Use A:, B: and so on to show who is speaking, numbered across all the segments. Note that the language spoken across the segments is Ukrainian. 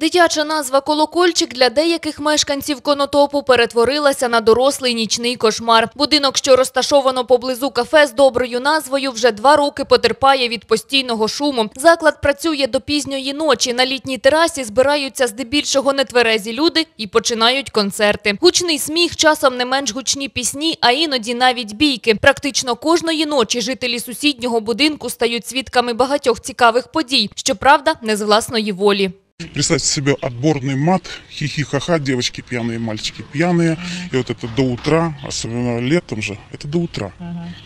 A: Дитяча назва «Колокольчик» для деяких мешканців Конотопу перетворилася на дорослий нічний кошмар. Будинок, що розташовано поблизу кафе з доброю назвою, вже два роки потерпає від постійного шуму. Заклад працює до пізньої ночі. На літній терасі збираються здебільшого нетверезі люди і починають концерти. Гучний сміх, часом не менш гучні пісні, а іноді навіть бійки. Практично кожної ночі жителі сусіднього будинку стають свідками багатьох цікавих подій, щоправда, не з власної волі.
B: Представьте себе отборный мат, хихи-ха-ха, девочки пьяные, мальчики пьяные. И вот это до утра, особенно летом же, это до утра.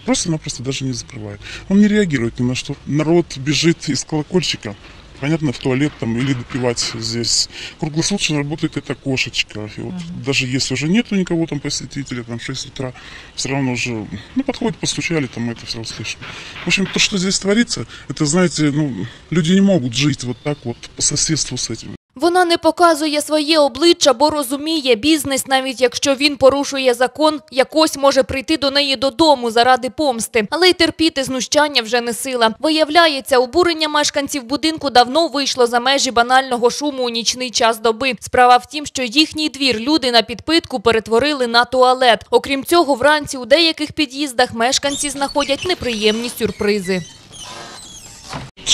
B: Просто-напросто даже не закрывает. Он не реагирует ни на что. Народ бежит из колокольчика, Понятно, в туалет там или допивать здесь. Круглосуточно работает эта кошечка. И вот даже если уже нету никого там посетителя, там 6 утра, все равно уже, ну, подходят, постучали, там это все услышим. В общем, то, что здесь творится, это, знаете, ну, люди не могут жить вот так вот по соседству с этим.
A: Вона не показує своє обличчя, бо розуміє, бізнес, навіть якщо він порушує закон, якось може прийти до неї додому заради помсти. Але й терпіти знущання вже не сила. Виявляється, обурення мешканців будинку давно вийшло за межі банального шуму у нічний час доби. Справа в тім, що їхній двір люди на підпитку перетворили на туалет. Окрім цього, вранці у деяких під'їздах мешканці знаходять неприємні сюрпризи.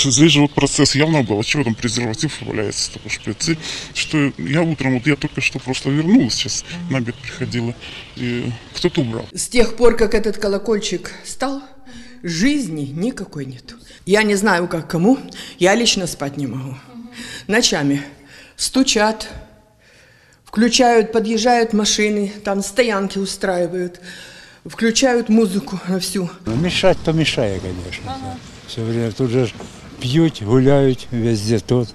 B: Здесь же вот процесс явно был, а чего там презерватив валяется, только шприцы, что я утром, вот я только что просто вернулась, сейчас на обед приходила, и кто-то убрал.
C: С тех пор, как этот колокольчик стал, жизни никакой нету. Я не знаю, как кому, я лично спать не могу. Ночами стучат, включают, подъезжают машины, там стоянки устраивают, включают музыку на всю.
D: Ну, Мешать то мешає, конечно. Все время тут же п'ють, гуляють везде тут,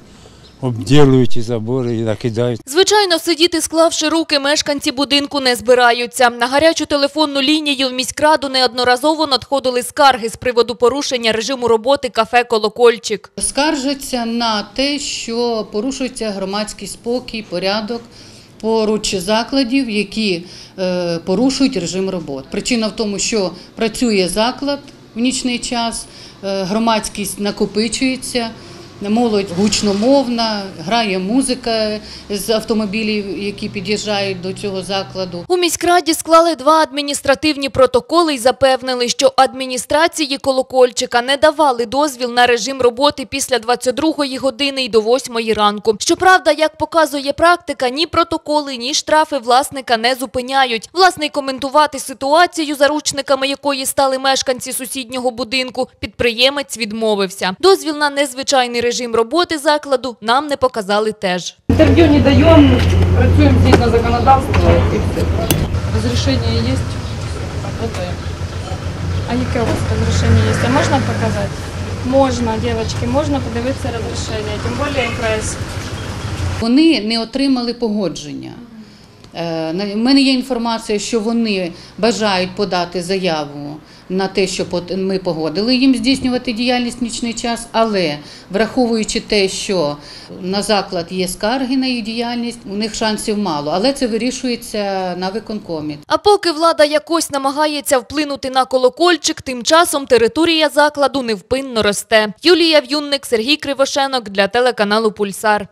D: обділують і забори, і накидають.
A: Звичайно, сидіти, склавши руки, мешканці будинку не збираються. На гарячу телефонну лінію в міськраду неодноразово надходили скарги з приводу порушення режиму роботи кафе «Колокольчик».
E: Скаржаться на те, що порушується громадський спокій, порядок поруч закладів, які е, порушують режим роботи. Причина в тому, що працює заклад в нічний час, е, громадськість накопичується. Молодь гучномовна, грає музика з автомобілів, які під'їжджають до цього закладу.
A: У міськраді склали два адміністративні протоколи і запевнили, що адміністрації «Колокольчика» не давали дозвіл на режим роботи після 22-ї години і до 8-ї ранку. Щоправда, як показує практика, ні протоколи, ні штрафи власника не зупиняють. Власне, коментувати ситуацію, заручниками якої стали мешканці сусіднього будинку, підприємець відмовився. Дозвіл на незвичайний режим роботи закладу нам не показали теж.
F: Інтерв'ю не даємо, працюємо згідно законодавства і все. є.
G: А яке у вас розрішення є? А можна показати? Можна, дівчатки, можна подивитися розрішення, тим більше прес.
E: Вони не отримали погодження. Е, на- мене є інформація, що вони бажають подати заяву на те, що ми погодили їм здійснювати діяльність в нічний час, але враховуючи те, що на заклад є скарги на їх діяльність, у них шансів мало. Але це вирішується на виконкомі.
A: А поки влада якось намагається вплинути на колокольчик, тим часом територія закладу невпинно росте. Юлія В'юнник, Сергій Кривошенок для телеканалу Пульсар.